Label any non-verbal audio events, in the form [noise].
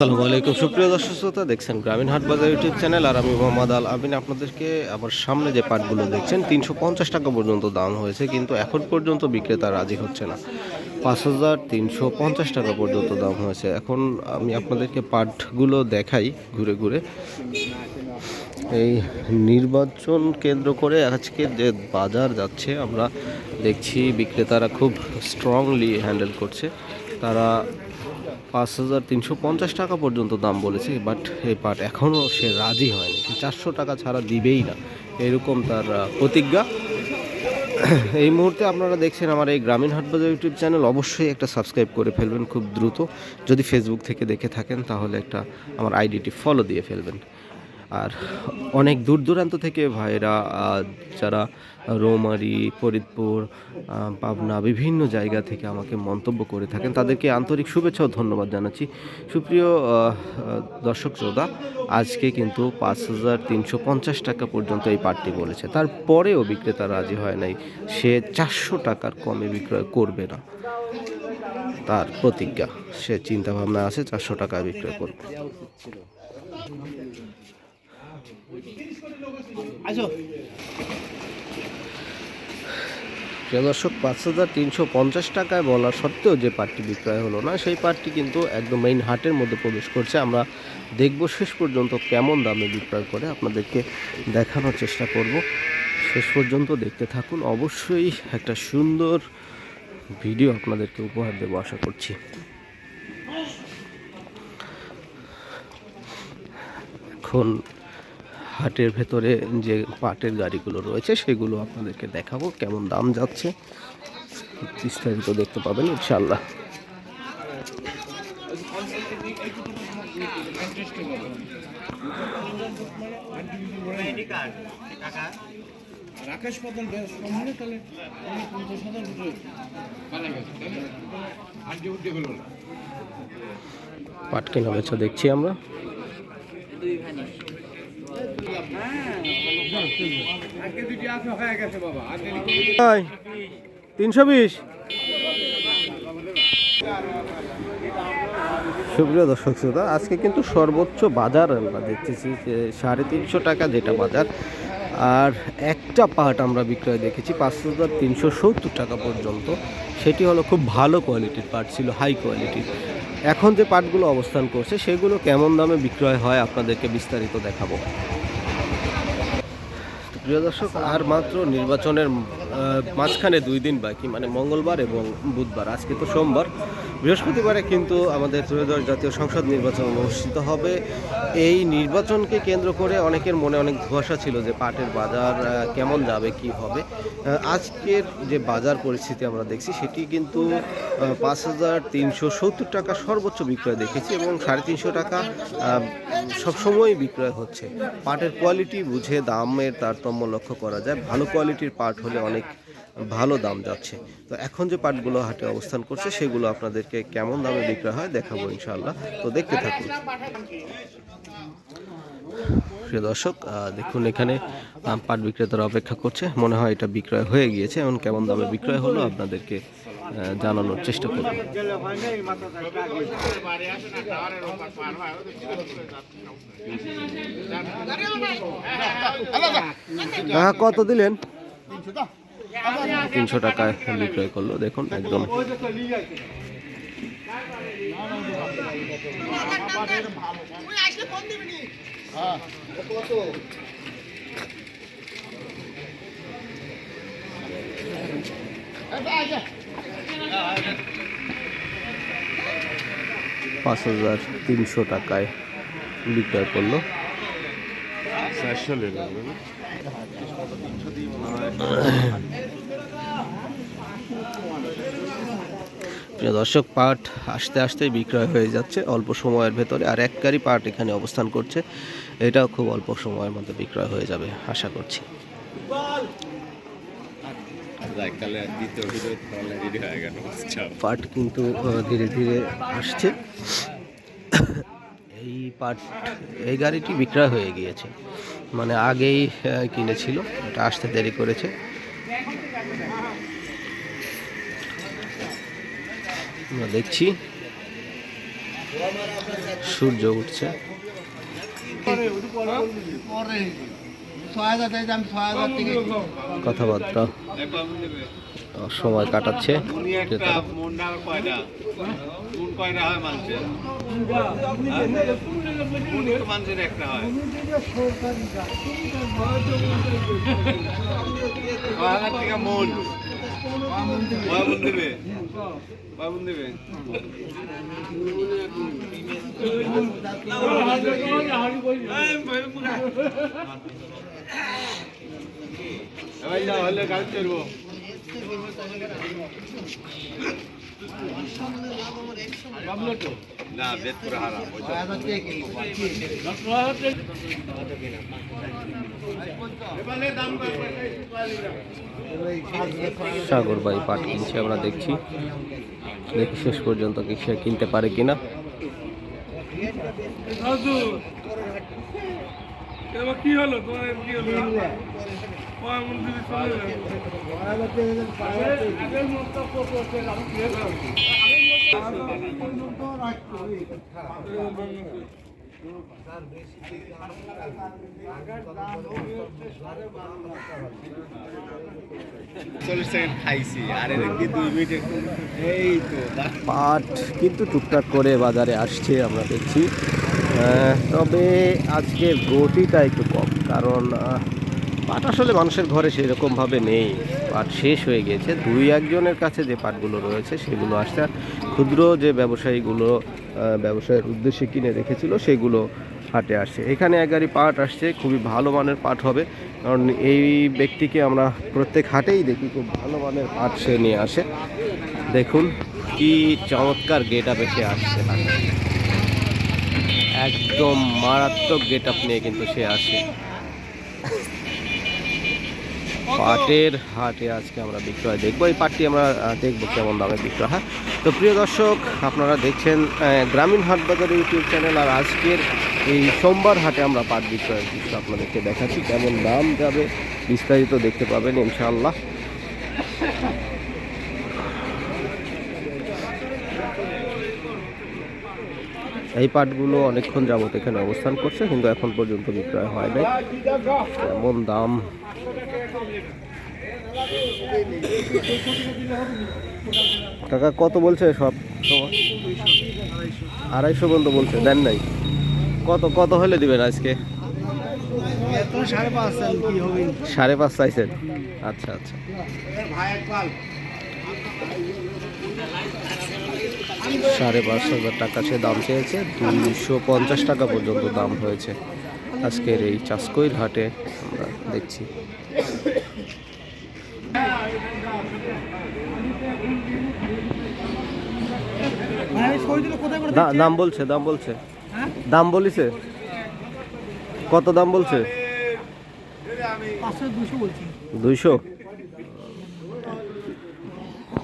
আসসালামু আলাইকুম। সুপ্রিয় দর্শক শ্রোতা, দেখছেন গ্রামীণ হাট বাজার ইউটিউব চ্যানেল। আর আমি মোহাম্মদ আল আমিন। আপনাদেরকে আবার সামনে যে পাটগুলো দেখছেন, তিনশো পঞ্চাশ টাকা পর্যন্ত দাম হয়েছে, কিন্তু এখন পর্যন্ত বিক্রেতা রাজি হচ্ছে না। পাঁচ হাজার তিনশো পঞ্চাশ টাকা পর্যন্ত দাম হয়েছে। এখন আমি আপনাদেরকে পাটগুলো দেখাই ঘুরে ঘুরে। এই নির্বাচন কেন্দ্র করে আজকে যে বাজার যাচ্ছে, আমরা দেখছি বিক্রেতারা খুব স্ট্রংলি হ্যান্ডেল করছে। তারা পাঁচ হাজার তিনশো পঞ্চাশ টাকা পর্যন্ত দাম বলেছে বাট এই পাট এখনও সে রাজি হয়নি। সে চারশো টাকা ছাড়া দিবেই না। এরকম তার প্রতিজ্ঞা। [coughs] এই মুহূর্তে আপনারা দেখছেন আমার এই গ্রামীণ হাটবাজার ইউটিউব চ্যানেল। অবশ্যই একটা সাবস্ক্রাইব করে ফেলবেন খুব দ্রুত। যদি ফেসবুক থেকে দেখে থাকেন, তাহলে একটা আমার আইডিটি ফলো দিয়ে ফেলবেন। আর অনেক দূর দূরান্ত থেকে ভাইরা যারা রৌমারি, ফরিদপুর পাবনা, বিভিন্ন জায়গা থেকে আমাকে মন্তব্য করে থাকেন, তাদেরকে আন্তরিক শুভেচ্ছা ও ধন্যবাদ জানাচ্ছি। সুপ্রিয় দর্শক শ্রোতা, আজকে কিন্তু পাঁচ হাজার তিনশো পঞ্চাশ টাকা পর্যন্ত এই পাটটি বলেছে। তারপরেও বিক্রেতা রাজি হয় নাই, সে চারশো টাকার কমে বিক্রয় করবে না। তার প্রতিজ্ঞা, সে চিন্তাভাবনা আছে, চারশো টাকা বিক্রয় করবে। প্রিয় দর্শক, পাঁচ হাজার তিনশো পঞ্চাশ টাকায় বলা সত্ত্বেও যে পাটটি বিক্রয় হলো না, সেই পাটটি কিন্তু একদম মেইন হাটের মধ্যে প্রবেশ করছে। আমরা দেখব শেষ পর্যন্ত কেমন দামে বিক্রয় করে। আপনাদেরকে দেখানোর চেষ্টা করব। শেষ পর্যন্ত দেখতে থাকুন। অবশ্যই একটা সুন্দর ভিডিও আপনাদেরকে উপহার দেবো, আশা করছি। এখন হাটের ভেতরে যে পাটের গাড়িগুলো রয়েছে সেগুলো আপনাদেরকে দেখাবো কেমন দাম যাচ্ছে। বিস্তারিত দেখতে পাবেন ইনশাল্লাহ তাহলে পঞ্চাশ হাজার গেছে তাহলে আর যে উঠে পাট কেনা বেচা দেখছি আমরা আজকে দুটি আছে হয়ে গেছে বাবা আর দেরি তিনশো বিশ। সুপ্রিয় দর্শক শ্রোতা, আজকে কিন্তু সর্বোচ্চ বাজার আমরা দেখতেছি যে সাড়ে তিনশো টাকা যেটা বাজার, আর একটা পাট আমরা বিক্রয় দেখেছি পাঁচ হাজার তিনশো সত্তর টাকা পর্যন্ত। সেটি হলো খুব ভালো কোয়ালিটির পাট ছিল, হাই কোয়ালিটির। এখন যে পাটগুলো অবস্থান করছে, সেগুলো কেমন দামে বিক্রয় হয় আপনাদেরকে বিস্তারিত দেখাবো। প্রিয় দর্শক আর মাত্র নির্বাচনের মাঝখানে দুই দিন বাকি মানে মঙ্গলবার এবং বুধবার। আজকে তো সোমবার। বৃহস্পতিবারে কিন্তু আমাদের ত্রয়োদশ জাতীয় সংসদ নির্বাচন অনুষ্ঠিত হবে। এই নির্বাচনকে কেন্দ্র করে অনেকের মনে অনেক ধোঁয়াশা ছিল যে পাটের বাজার কেমন যাবে কি হবে। আজকের যে বাজার পরিস্থিতি আমরা দেখছি সেটি কিন্তু পাঁচ হাজার তিনশো সত্তর টাকা সর্বোচ্চ বিক্রয় দেখেছি এবং সাড়ে তিনশো টাকা আহ, সবসময়ই বিক্রয় হচ্ছে। পাটের কোয়ালিটি বুঝে দামের তারতম্য লক্ষ্য করা যায়। ভালো কোয়ালিটির পাট হলে অনেক ভালো দাম যাচ্ছে। তো এখন যে পাটগুলো হাটে অবস্থান করছে, সেগুলো আপনাদেরকে কেমন দামে বিক্রয় হয় দেখাবো ইনশাআল্লাহ। তো দেখতে থাকুন। প্রিয় দর্শক দেখুন এখানে পাট বিক্রেতারা অপেক্ষা করছে। মনে হয় এটা বিক্রয় হয়ে গিয়েছে। এখন কেমন দামে বিক্রয় হলো আপনাদেরকে জানানোর চেষ্টা করব। কত দিলেন? তিনশো টাকায় বিক্রয় করল দেখুন একদম পাঁচ হাজার তিনশো টাকায় বিক্রয় করল প্রিয় দর্শক, পাট আস্তে আস্তে বিক্রয় হয়ে যাচ্ছে অল্প সময়ের ভেতরে আর এক গাড়ি পাট এখানে অবস্থান করছে। এটাও খুব অল্প সময়ের মধ্যে বিক্রয় হয়ে যাবে, আশা করছি। পাট কিন্তু ধীরে ধীরে আসছে। এই পাট, এই গাড়িটি বিক্রয় হয়ে গিয়েছে। মানে আগেই কিনেছিল এটা আসতে দেরি করেছে। আমরা দেখছি। সূর্য উঠছে। কথাবার্তা। সময় কাটাচ্ছে। ক্রেতারা। মানুষের একটা হয় ছয় হাজার টাকা মন কয় মন দেবে কয় মন দেবে এবার যা হলে গাড়ি চলবো না বেদ করে সাগর ভাই পাট কিনছে আমরা দেখছি। দেখি শেষ পর্যন্ত কি সে কিনতে পারে কিনা। কি হলো? তোমার কি হলো? পাট কিন্তু টুকটাক করে বাজারে আসছে আমরা দেখছি। তবে আজকের গতিটা একটু কম কারণ পাট আসলে মানুষের ঘরে সেরকমভাবে নেই। পাট শেষ হয়ে গেছে দুই একজনের কাছে যে পাটগুলো রয়েছে, সেগুলো আসছে। আর ক্ষুদ্র যে ব্যবসায়ীগুলো ব্যবসায়ের উদ্দেশ্যে কিনে রেখেছিল, সেগুলো হাটে আসছে। এখানে এক গাড়ি পাট আসছে। খুবই ভালো মানের পাট হবে। কারণ এই ব্যক্তিকে আমরা প্রত্যেক হাটেই দেখি, খুব ভালো মানের পাট সে নিয়ে আসে। দেখুন কি চমৎকার গেট আপে সে আসছে। একদম মারাত্মক গেট আপ নিয়ে কিন্তু সে আসে। পাটের হাটে আজকে আমরা বিক্রয় দেখব। এই পাটটি আমরা দেখব কেমন দামে বিক্রয়, হয়? তো প্রিয় দর্শক, আপনারা দেখছেন গ্রামীণ হাট বাজার ইউটিউব চ্যানেল, আর আজকের এই সোমবার হাটে আমরা পাট বিক্রয়ের দৃশ্য আপনাদেরকে দেখাচ্ছি, কেমন দাম যাবে বিস্তারিত দেখতে পাবেন, ইনশাআল্লাহ। এই পাটগুলো অনেকক্ষণ যাবত এখানে অবস্থান করছে কিন্তু এখন পর্যন্ত বিক্রয় হয় নাই। কেমন দাম? কাকা কত বলছে সব? আড়াইশো পর্যন্ত বলছে দেন নাই। কত কত হলে দিবেন আজকে? সাড়ে পাঁচ চাইছেন আচ্ছা আচ্ছা। সাড়ে পাঁচ হাজার টাকা সে দাম চেয়েছে। দুশো পঞ্চাশ টাকা পর্যন্ত দাম হয়েছে। আজকের এই চাষকইর হাটে আমরা দেখছি। দাম বলছে দাম বলছে। দাম বলিছে? কত দাম বলছে? দুইশো?